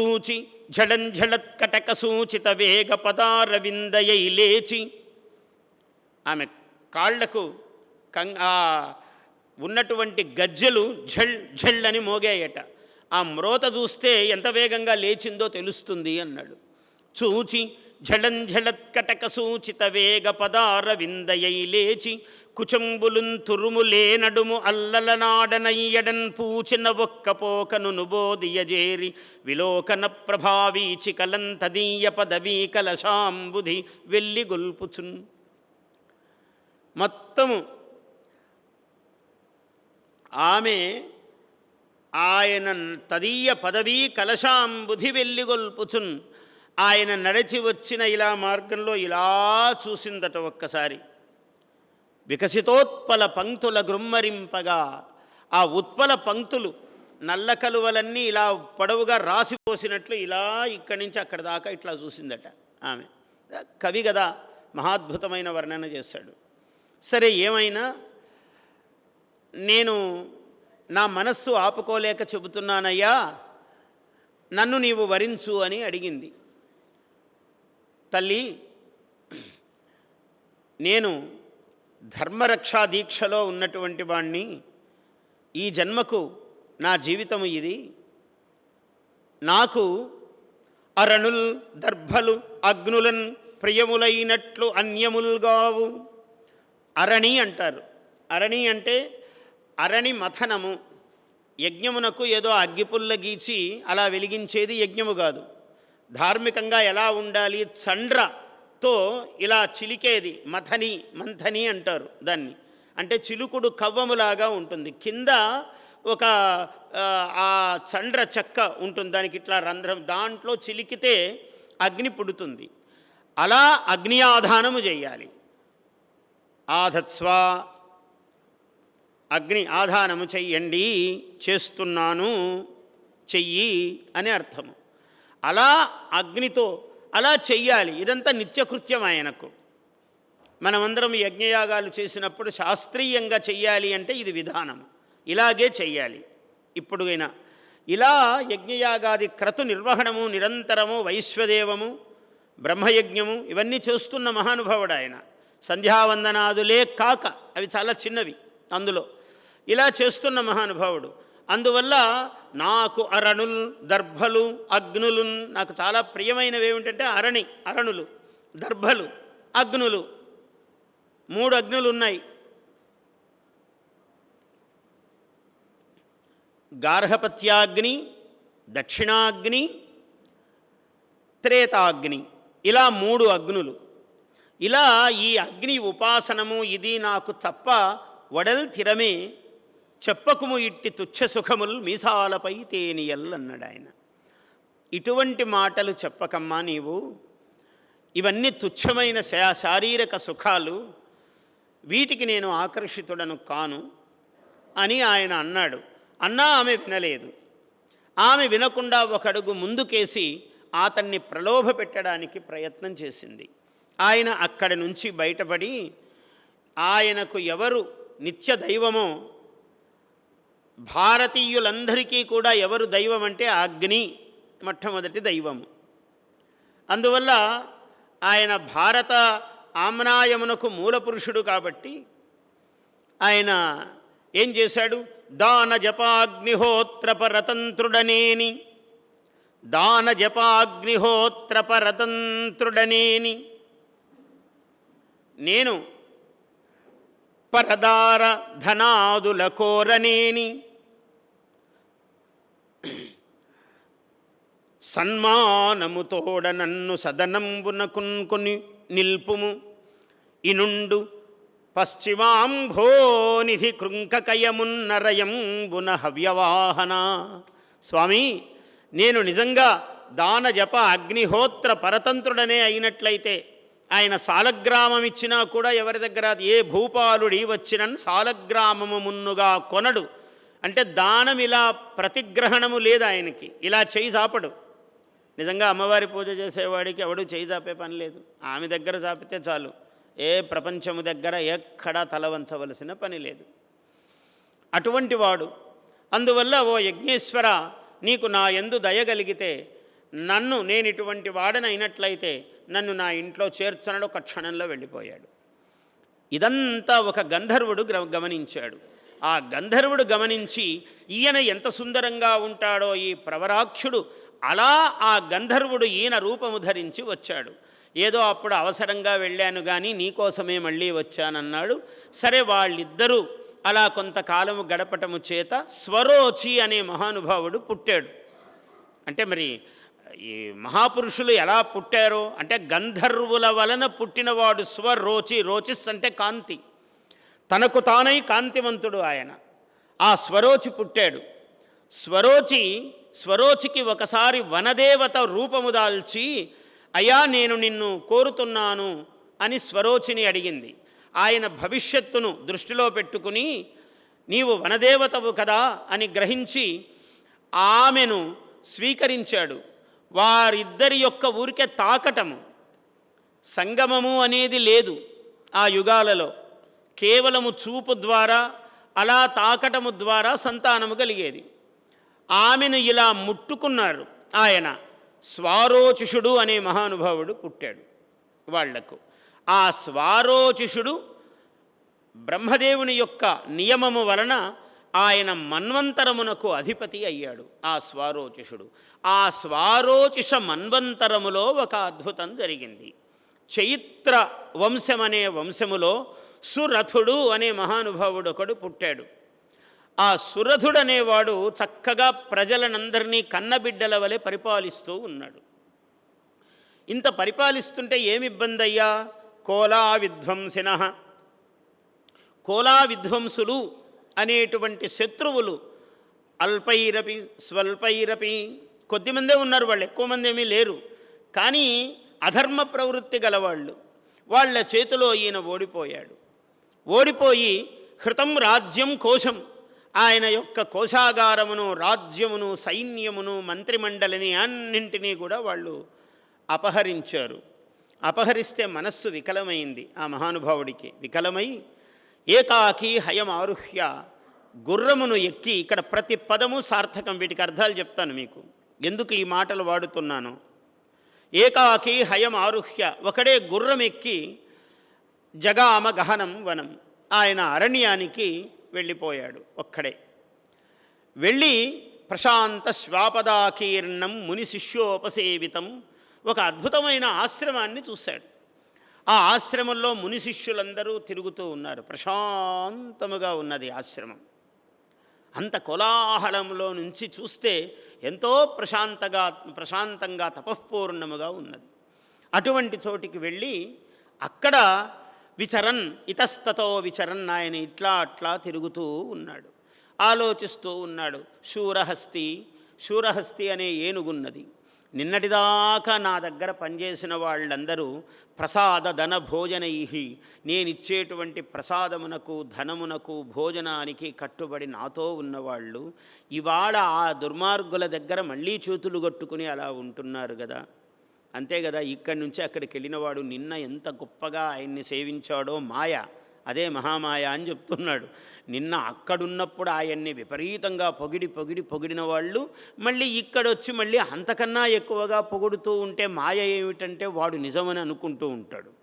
సూచి ఝళంఝళత్కటక సూచిత వేగ పదారవిందయై లేచి ఆమె కాళ్ళకు కం ఉన్నటువంటి గజ్జెలు ఝళ్ ఝళ్ అని మోగాయట. ఆ మ్రోత చూస్తే ఎంత వేగంగా లేచిందో తెలుస్తుంది అన్నాడు. చూచి ఝళంఝళత్కటక సూచిత వేగ పదార లేచి కుచంబులున్ తురుములే నడుము అల్లలనాడనయ్యడన్ పూచిన ఒక్క పోకను నుబోదియజేరి విలోకన ప్రభావీచి కలంతదీయ పదవీ కలశాంబుధి వెళ్ళి గొల్పుచున్ మొత్తము ఆమె ఆయన తదీయ పదవీ కలశాంబుధి వెళ్ళిగొల్పుచున్ ఆయన నడిచి వచ్చిన ఇలా మార్గంలో ఇలా చూసిందట ఒక్కసారి. వికసితోత్పల పంక్తుల గృమ్మరింపగా ఆ ఉత్పల పంక్తులు నల్ల కలువలన్నీ ఇలా పొడవుగా రాసిపోసినట్లు ఇలా ఇక్కడి నుంచి అక్కడి దాకా ఇట్లా చూసిందట ఆమె. కవి కదా మహాద్భుతమైన వర్ణన చేశాడు సరే ఏమైనా? నేను నా మనస్సు ఆపుకోలేక చెబుతున్నానయ్యా నన్ను నీవు వరించు అని అడిగింది. తల్లి నేను ధర్మరక్షా దీక్షలో ఉన్నటువంటి వాణ్ణి ఈ జన్మకు నా జీవితము ఇది. నాకు అరణుల్ దర్భలు అగ్నులన్ ప్రియములైనట్లు అన్యములుగావు అరణి అంటారు. అరణి అంటే అరణి మథనము. యజ్ఞమునకు ఏదో అగ్గిపుల్ల గీచి అలా వెలిగించేది యజ్ఞము కాదు. ధార్మికంగా ఎలా ఉండాలి? చండ్రతో ఇలా చిలికేది మథని మంథని అంటారు దాన్ని. అంటే చిలుకుడు కవ్వములాగా ఉంటుంది. కింద ఒక ఆ, చండ్ర చెక్క ఉంటుంది. దానికి ఇట్లా రంధ్రం దాంట్లో చిలికితే అగ్ని పుడుతుంది. అలా అగ్ని ఆధానము చేయాలి. ఆధత్స్వ అగ్ని ఆధానము చెయ్యండి చేస్తున్నాను చెయ్యి అని అర్థము. అలా అగ్నితో అలా చెయ్యాలి. ఇదంతా నిత్యకృత్యం ఆయనకు మనమందరం యజ్ఞయాగాలు చేసినప్పుడు శాస్త్రీయంగా చెయ్యాలి అంటే ఇది విధానం ఇలాగే చెయ్యాలి. ఇప్పుడుగైనా ఇలా యజ్ఞయాగాది క్రతు నిర్వహణము నిరంతరము వైశ్వదేవము బ్రహ్మయజ్ఞము ఇవన్నీ చేస్తున్న మహానుభావుడు ఆయన. సంధ్యావందనాదులే కాక అవి చాలా చిన్నవి అందులో. ఇలా చేస్తున్న మహానుభావుడు. అందువల్ల నాకు అరణుల్ దర్భలు అగ్నులు నాకు చాలా ప్రియమైనవి ఏమిటంటే అరణి అరణులు దర్భలు అగ్నులు. మూడు అగ్నులు ఉన్నాయి గార్హపత్యాగ్ని దక్షిణాగ్ని త్రేతాగ్ని. ఇలా మూడు అగ్నులు. ఇలా ఈ అగ్ని ఉపాసనము ఇది నాకు తప్ప వడల్ తిరమే చెప్పకుము ఇట్టి తుచ్చ సుఖముల్ మీసాలపై తేనియల్ అన్నాడు ఆయన. ఇటువంటి మాటలు చెప్పకమ్మా నీవు. ఇవన్నీ తుచ్చమైన శా- శారీరక సుఖాలు. వీటికి నేను ఆకర్షితుడను కాను అని ఆయన అన్నాడు. అన్నా ఆమె వినలేదు. ఆమె వినకుండా ఒక అడుగు ముందుకేసి అతన్ని ప్రలోభ పెట్టడానికి ప్రయత్నం చేసింది. ఆయన అక్కడి నుంచి బయటపడి ఆయనకు ఎవరు నిత్య దైవమో భారతీయులందరికీ కూడా ఎవరు దైవం అంటే అగ్ని మొట్టమొదటి దైవము. అందువల్ల ఆయన భారత ఆమ్నాయమునకు మూలపురుషుడు కాబట్టి ఆయన ఏం చేశాడు? దాన జపాగ్నిహోత్ర పరతంత్రుడనేని దాన జపాగ్నిహోత్ర పరతంత్రుడనేని నేను పరదార ధనాదుల కోరనేని సన్మానముతోడ నన్ను సదనంబునకున్కొని నిల్పుము. ఇనుండు పశ్చిమాంభోనిధి కృంకకయమున్నరయంబున హవ్యవాహన. స్వామి నేను నిజంగా దాన జప అగ్నిహోత్ర పరతంత్రుడనే అయినట్లయితే ఆయన సాలగ్రామం ఇచ్చినా కూడా ఎవరి దగ్గర ఏ భూపాలుడి వచ్చినన్ సాలగ్రామము మున్నుగా కొనడు. అంటే దానం ఇలా ప్రతిగ్రహణము లేదు ఆయనకి. ఇలా చేయి చాపడు. నిజంగా అమ్మవారి పూజ చేసేవాడికి ఎవడు చేయి చాపే పని లేదు. ఆమె దగ్గర చాపితే చాలు. ఏ ప్రపంచము దగ్గర ఎక్కడా తలవంచవలసిన పని లేదు. అటువంటి వాడు. అందువల్ల ఓ యజ్ఞేశ్వర నీకు నా ఎందు దయగలిగితే నన్ను నేను ఇటువంటి వాడనైనట్లయితే నన్ను నా ఇంట్లో చేర్చనడు ఒక క్షణంలో వెళ్ళిపోయాడు. ఇదంతా ఒక గంధర్వుడు గమనించాడు. ఆ గంధర్వుడు గమనించి ఈయన ఎంత సుందరంగా ఉంటాడో ఈ ప్రవరాక్షుడు అలా ఆ గంధర్వుడు ఈయన రూపము ధరించి వచ్చాడు. ఏదో అప్పుడు అవసరంగా వెళ్ళాను కానీ నీకోసమే మళ్ళీ వచ్చానన్నాడు. సరే వాళ్ళిద్దరూ అలా కొంతకాలము గడపటము చేత స్వరోచి అనే మహానుభావుడు పుట్టాడు. అంటే మరి ఈ మహాపురుషులు ఎలా పుట్టారో అంటే గంధర్వుల వలన పుట్టినవాడు స్వరోచి రోచిస్ అంటే కాంతి. తనకు తానై కాంతివంతుడు ఆయన. ఆ స్వరోచి పుట్టాడు. స్వరోచి స్వరోచికి ఒకసారి వనదేవత రూపము దాల్చి అయ్యా నేను నిన్ను కోరుతున్నాను అని స్వరోచిని అడిగింది. ఆయన భవిష్యత్తును దృష్టిలో పెట్టుకుని నీవు వనదేవతవు కదా అని గ్రహించి ఆమెను స్వీకరించాడు. వారిద్దరి యొక్క ఊరికే తాకటము సంగమము అనేది లేదు ఆ యుగాలలో. కేవలము చూపు ద్వారా అలా తాకటము ద్వారా సంతానము కలిగేది. ఆమెను ఇలా ముట్టుకున్నారు. ఆయన స్వారోచిషుడు అనే మహానుభావుడు పుట్టాడు వాళ్ళకు. ఆ స్వారోచిషుడు బ్రహ్మదేవుని యొక్క నియమము వలన ఆయన మన్వంతరమునకు అధిపతి అయ్యాడు ఆ స్వారోచిషుడు. ఆ స్వారోచిష మన్వంతరములో ఒక అద్భుతం జరిగింది. చైత్ర వంశమనే వంశములో సురథుడు అనే మహానుభావుడు ఒకడు పుట్టాడు. ఆ సురథుడనేవాడు చక్కగా ప్రజలనందరినీ కన్నబిడ్డల వలె పరిపాలిస్తూ ఉన్నాడు. ఇంత పరిపాలిస్తుంటే ఏమి ఇబ్బంది అయ్యా కోలా విధ్వంసిన కోలా విధ్వంసులు అనేటువంటి శత్రువులు అల్పైరపి స్వల్పైరపి కొద్దిమందే ఉన్నారు వాళ్ళు ఎక్కువ మంది ఏమీ లేరు. కానీ అధర్మ ప్రవృత్తి గలవాళ్ళు వాళ్ళ చేతిలో ఈయన ఓడిపోయాడు. ఓడిపోయి హృతం రాజ్యం కోశం ఆయన యొక్క కోశాగారమును రాజ్యమును సైన్యమును మంత్రిమండలిని అన్నింటినీ కూడా వాళ్ళు అపహరించారు. అపహరిస్తే మనస్సు వికలమైంది ఆ మహానుభావుడికి. వికలమై ఏకాకి హయం ఆరుహ్య గుర్రమును ఎక్కి ఇక్కడ ప్రతి పదము సార్థకం వీటికి అర్థాలు చెప్తాను మీకు. ఎందుకు ఈ మాటలు వాడుతున్నాను? ఏకాకి హయం ఆరుహ్య ఒకడే గుర్రం ఎక్కి జగామ గహనం వనం. ఆయన అరణ్యానికి వెళ్ళిపోయాడు ఒక్కడే. వెళ్ళి ప్రశాంత శ్వాపదాకీర్ణం ముని శిష్యోపసేవితం ఒక అద్భుతమైన ఆశ్రమాన్ని చూశాడు. ఆ ఆశ్రమంలో ముని శిష్యులందరూ తిరుగుతూ ఉన్నారు. ప్రశాంతముగా ఉన్నది ఆశ్రమం. అంత కోలాహలంలో నుంచి చూస్తే ఎంతో ప్రశాంతగా ప్రశాంతంగా తపఃపూర్ణముగా ఉన్నది. అటువంటి చోటికి వెళ్ళి అక్కడ విచరన్ ఇతస్తతో విచరన్ ఆయన ఇట్లా అట్లా తిరుగుతూ ఉన్నాడు. ఆలోచిస్తూ ఉన్నాడు. శూరహస్తి శూరహస్తి అనే ఏనుగున్నది. నిన్నటిదాకా నా దగ్గర పనిచేసిన వాళ్ళందరూ ప్రసాద ధన భోజనై నేనిచ్చేటువంటి ప్రసాదమునకు ధనమునకు భోజనానికి కట్టుబడి నాతో ఉన్నవాళ్ళు. ఇవాళ ఆ దుర్మార్గుల దగ్గర మళ్ళీ చేతులు కట్టుకుని అలా ఉంటున్నారు కదా అంతే కదా ఇక్కడి నుంచి అక్కడికి వెళ్ళినవాడు నిన్న ఎంత గొప్పగా ఆయన్ని సేవించాడో మాయ అదే మహామాయ అని చెప్తున్నాడు. నిన్న అక్కడున్నప్పుడు ఆయన్ని విపరీతంగా పొగిడి పొగిడి పొగిడిన వాళ్ళు మళ్ళీ ఇక్కడొచ్చి మళ్ళీ అంతకన్నా ఎక్కువగా పొగుడుతూ ఉంటే మాయ ఏమిటంటే వాడు నిజమని అనుకుంటూ ఉంటాడు.